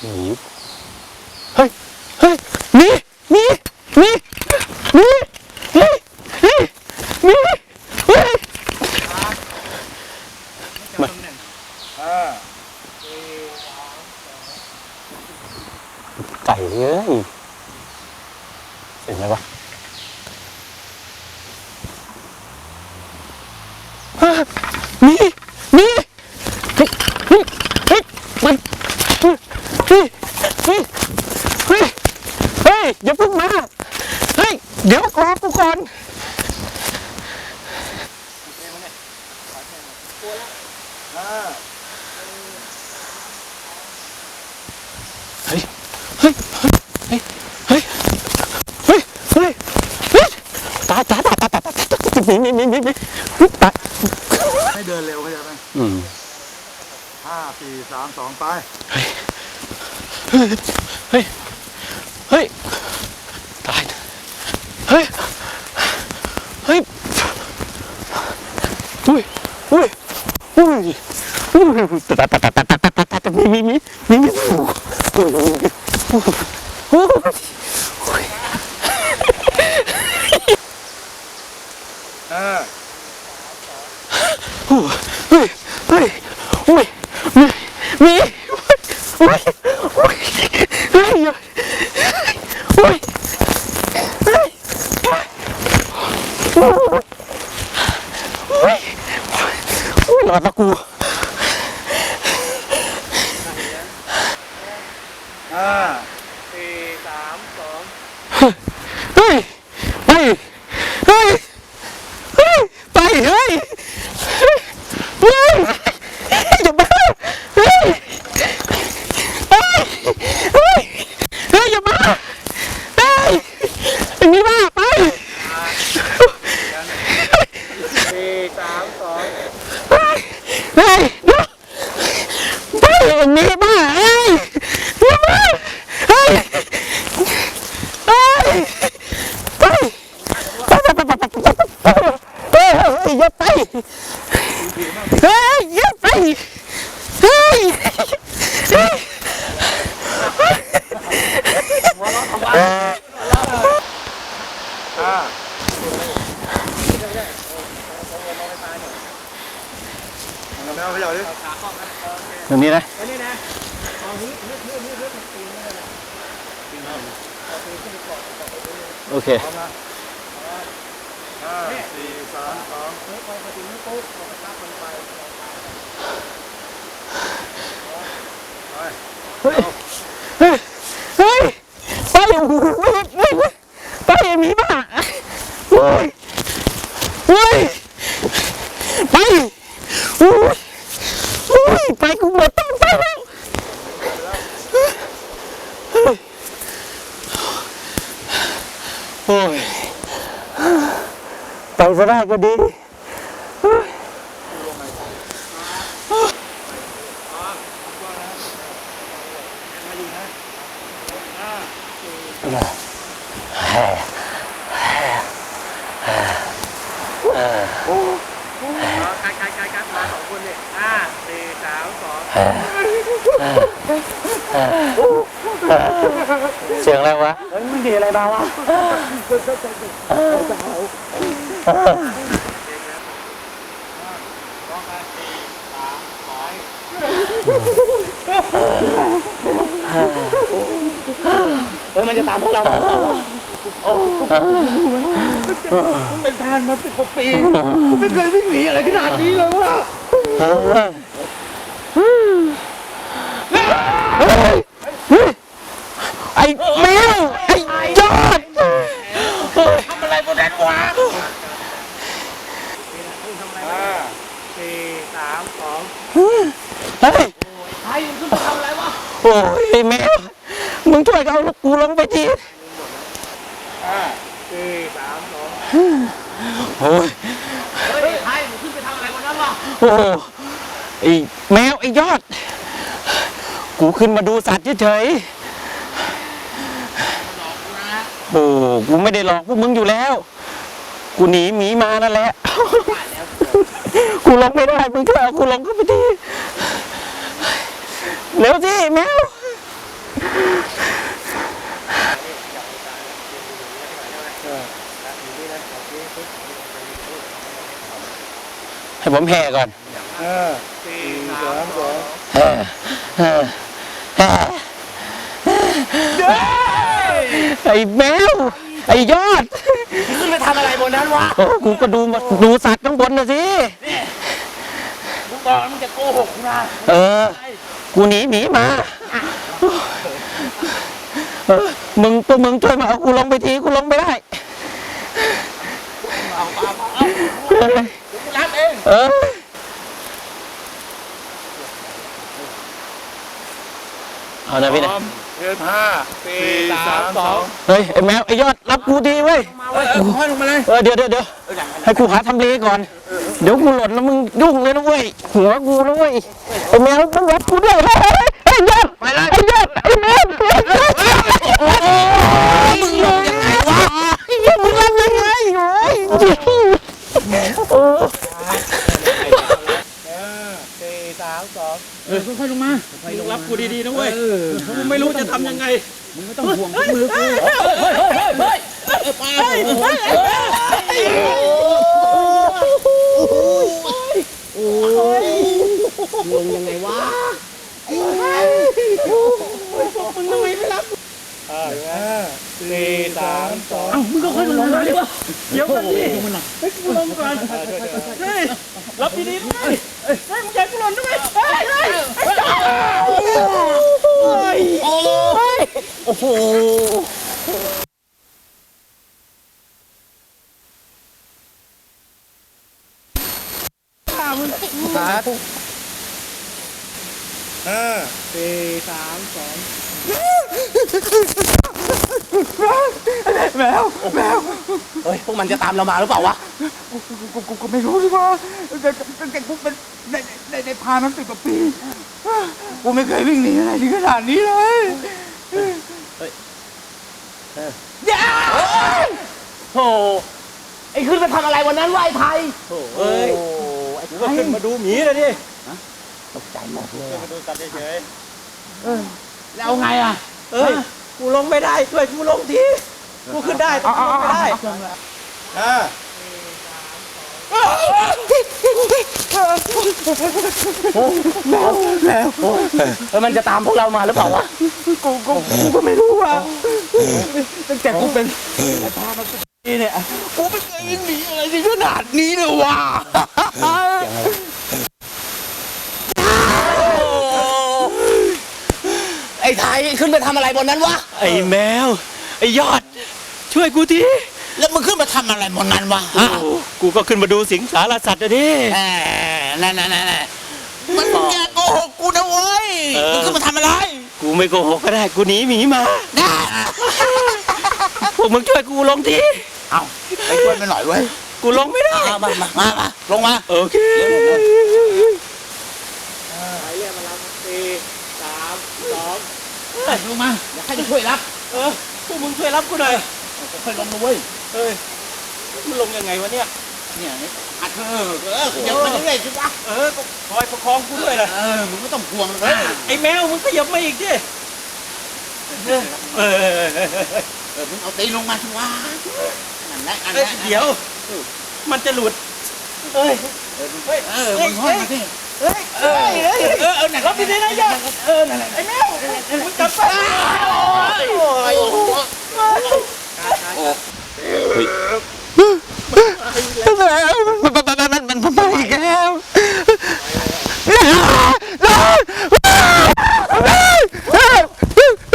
หนีเฮ้ย เฮ้ยหนีหนีหนีหนีหนีหนีหนีเฮ้ยจำตำแหน่งห้าไก่เอ้ยเห็นไหมวะฮะห นี่นี่เฮ้ยเฮ้ยเฮ้ยมันเฮ้ยเฮ้ยเฮ้ยเฮ้ยเฮ้ยอย่าเพิ่งมาเฮ้ยเดี๋ยวรอกูก่อน ห้า เฮ้ยเฮ้ยเฮ้ยเฮ้ยเฮ้ยเฮ้ยเฮ้ยตายตายตายตายตายตายตายหนีหนีหนีหนีหนีตาย ให้เดินเร็วเข้าใจไหม อืม ห้าสี่สามสองไป เฮ้ย เฮ้ย ตาย เฮ้ย เฮ้ย อุ้ย อุ้ย อุ้ยอุ้ยตายตายตายตายตายตายตายตายมีมีมีมีมีโอ้ยโอ้ยโอ้ยโอ้ยห้าโอ้ย เฮ้ย เฮ้ยอุ้ยมีมี anak. เอาเขย่าดิตรงนี้นะโอเคห้าสี่สามสองเฮ้ย ไปโอ้โหเฮ้ยเฮ้ยไปอย่างนี้ป่ะเฮ้ยเฮ้ยไปโอ้ยโอ้ยไปกูหมดตั้งไปแล้วเฮ้ยโอ้ยไปซะได้ก็ดี ใครใครใครใครมาสองคนเนี่ยห้าสี่สามสอง เสียงอะไรวะเฮ้ยมึงดีอะไรมาวะเฮ้ยมันจะตามพวกเราเป็นทานมาสิบกว่าปีไม่เคยวิ่งหนีอะไรขนาดนี้เลยวะ ไอ้แมวไอ้ยอด ทำอะไรบนนั้นวะ ห้า สี่สามสอง เฮ้ย ใครขึ้นมาทำอะไรวะ โอ้ยไอ้แมวมึงช่วยเอาลูกกูลงไปที ห้า สี่สามสอง โอ้ยเฮ้ยใครมึงขึ้นไปทำอะไรบนนั้นวะโอ้ไอ้แมวไอ้ยอด กูขึ้นมาดูสัตว์เฉยๆโอ้กูไม่ได้หลอกพวกมึงอยู่แล้ว กูหนีหมีมานั่นแหละ กูลงไม่ได้มึงช่วยเอากูลงก็ไปทีเร็วสิแมว ให้ผมแห่ก่อนห้าสี่สามสองแห่แห่แห่ไอ้แมวไอ้ยอด ขึ้นไปทำอะไรบนนั้นวะโอ้กูก็ดูมาดูสัตว์ข้างบนนะสิ มึงบอกมึงจะโกหกกูนะเออ กูหนีหมีมา เออ มึงตัวมึงช่วยมาเอากูลงไปที กูลงไม่ได้ เอาเอาเอา เออกูรับ เองเออเอานะพี่นะพร้อมเริ่มห้าสี่สามสองเฮ้ยไอ้แมวไอ้ยอดรับกูทีเว้ยเออค่อยลงมาเลยเออเดี๋ยวเดี๋ยวเดี๋ยวให้กูหาทำเลก่อน เดี๋ยวกูหล่นแล้วมึงยุ่งเลยนะเว้ยหัวกูนะเว้ยไอ้แมวต้องรับกูด้วยเฮ้ยเฮ้ยไอ้ยอดไอ้ยอดไอ้แมวมึงลงยังไงวะมึงลงยังไงโอ้ยโอ้ ห้าสี่สามสอง เออค่อยๆลงมา มึงรับกูดีๆนะเว้ย เออ กูไม่รู้จะ ทำยังไง มึงไม่ต้องห่วงมือกู เฮ้ยเฮ้ยเฮ้ยเฮ้ยเออปลาเฮ้ยลงยังไงวะห้าห้าสี่สามสองเอ้ามึงก็ค่อยลงมาดิวะเดี๋ยวก่อนดิมันหนักให้กูลงก่อน อ่าช่วยช่วย เฮ้ยรับดีๆด้วยเฮ้ยมึงอย่าให้กูหล่นด้วยเฮ้ยเฮ้ยไอ้จอด โอ้ โอ้โหสาธุห้าสี่สามสองเฮ้ย พวกมันจะตามเรามาหรือเปล่าวะกูกูกูกูไม่รู้สิว่าแต่แต่แต่กูเป็นในในในพานั้นสิบกว่าปี กูไม่เคยวิ่งหนีอะไรถึงขนาดนี้เลย โอ้ไอ้ขึ้นไปทำอะไรวันนั้นวะไอ้ไทยเฮ้ยกูก็ขึ้นมาดูหมีเลยดิตกใจหมดเลยมาดูสัตว์เฉยเออแล้วเอาไงอะเฮ้ย กูลงไม่ได้ช่วยกูลงที กูขึ้นได้แต่กูลงไม่ได้ๆห้าเอ อมันจะตามพวกเรามาหรือเปล่าวะกูกูกูก็ไม่รู้ว่าตั้งแต่กูเป็นในพานั้นสิบปีเนี่ยกูไม่เคยวิ่งหนีอะไรถึงขนาดนี้เลยว่ะไอ้ไทยขึ้นไปทำอะไรบนนั้นวะไอ้แมว ไอ้ยอด ช่วยกูทีแล้วมึงขึ้นมาทำอะไรบนนั้นวะอ้าว กูก็ขึ้นมาดูสิงสารสัตว์นะดิ แหมนั่นนั่นนั่นมันอย่าโกหกกูนะเว้ยเออ มึงขึ้นมาทำอะไรกูไม่โกหกก็ได้ กูหนีหมีมา นะพวกมึงช่วยกูลงที เอาไปช่วยมันหน่อยเว้ยกูลงไม่ได้มามามามามาลงมา โอเคสี่สามสองลงมาเดี๋ยวใครจะช่วยรับเออพวกมึงช่วยรับกูหน่อยค่อยลงมาเว้ย เฮ้ย มันลงยังไงวะเนี่ย เนี่ยอัดเธอเออเดี๋ยวมันเรื่อยๆสิวะเออก็คอยประคองกูด้วยล่ะเออมึงไม่ต้องห่วงหรอกเฮ้ยนะไอ้แมวมึงขยับมาอีกดิเออเออเออมึงเอาตีนลงมาสิวะนั่นแหละอันเอ้ยนั้นเดี๋ยว มันจะหลุดเอ้ยเฮ้ยเออมึงห้อยมาสิเอ้ยเอ้ยเอ้ยเออเอาหนักรับดีๆนะยอดเออนั่นแหละไอ้แมว